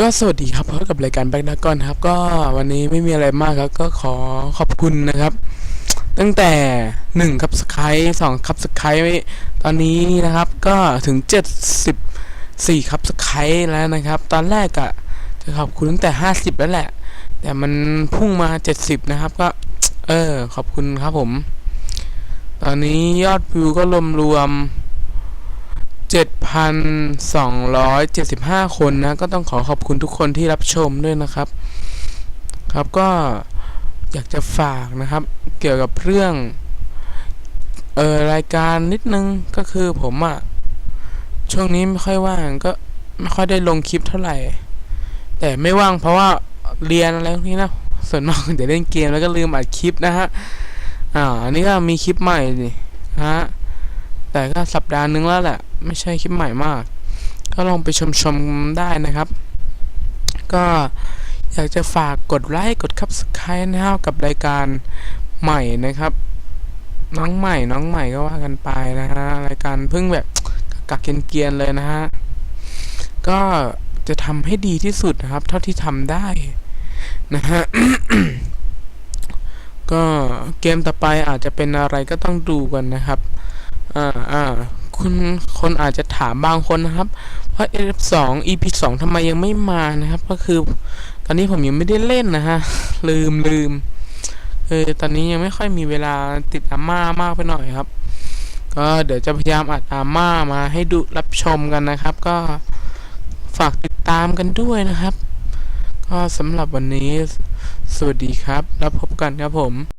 ก็สวัสดีครับพบกับรายการแบ็กดักกอนครับ ก็วันนี้ไม่มีอะไรมากครับ ก็ขอขอบคุณนะครับ ตั้งแต่หนึ่งคับสไครสองครับสไครตอนนี้นะครับ ก็ถึงเจ็ดสิบสี่คับสไครแล้วนะครับ ตอนแรกอะจะขอบคุณตั้งแต่ห้าสิบแล้วแหละ แต่มันพุ่งมาเจ็ดสิบนะครับ ก็ เออ ขอบคุณครับผม ตอนนี้ยอดวิวก็รวมรวม 7,275 คนนะ ก็ต้องขอขอบคุณทุกคนที่รับชมด้วยนะครับ ครับก็อยากจะฝากนะครับ เกี่ยวกับเรื่อง เออรายการนิดนึงก็คือผมอะช่วงนี้ไม่ค่อยว่างก็ไม่ค่อยได้ลงคลิปเท่าไหร่ แต่ไม่ว่างเพราะว่าเรียนอะไรพวกนี้นะส่วนมากจะเล่นเกมแล้วก็ลืมอัดคลิปนะฮะอ่าอันนี้ก็มีคลิปใหม่นี่ฮะแต่ก็สัปดาห์นึงแล้วแหละ ไม่ใช่คลิปใหม่มาก ก็ลองไปชมชมๆได้นะครับ ก็อยากจะฝากกดไลค์กดคับสไครต์นะครับกับรายการใหม่นะครับ น้องใหม่น้องใหม่ก็ว่ากันไปนะฮะรายการเพิ่งแบบกักเกียนๆเลยนะฮะก็จะทำให้ดีที่สุดนะครับ เท่าที่ทำได้นะฮะก็เกมต่อไปอาจจะเป็นอะไรก็ต้องดูกันนะครับ อ่าอ่า คุณคนอาจจะถามบางคนนะครับ ว่า F2 EP 2ทำไมยังไม่มานะครับ ก็คือ ตอนนี้ผมยังไม่ได้เล่นนะฮะ ลืมลืมเออตอนนี้ยังไม่ค่อยมีเวลาติดอาม่ามากไปหน่อยครับ ก็เดี๋ยวจะพยายามอัดอาม่ามาให้ดูรับชมกันนะครับ ก็ฝากติดตามกันด้วยนะครับ ก็สำหรับวันนี้ สวัสดีครับ แล้วพบกันครับผม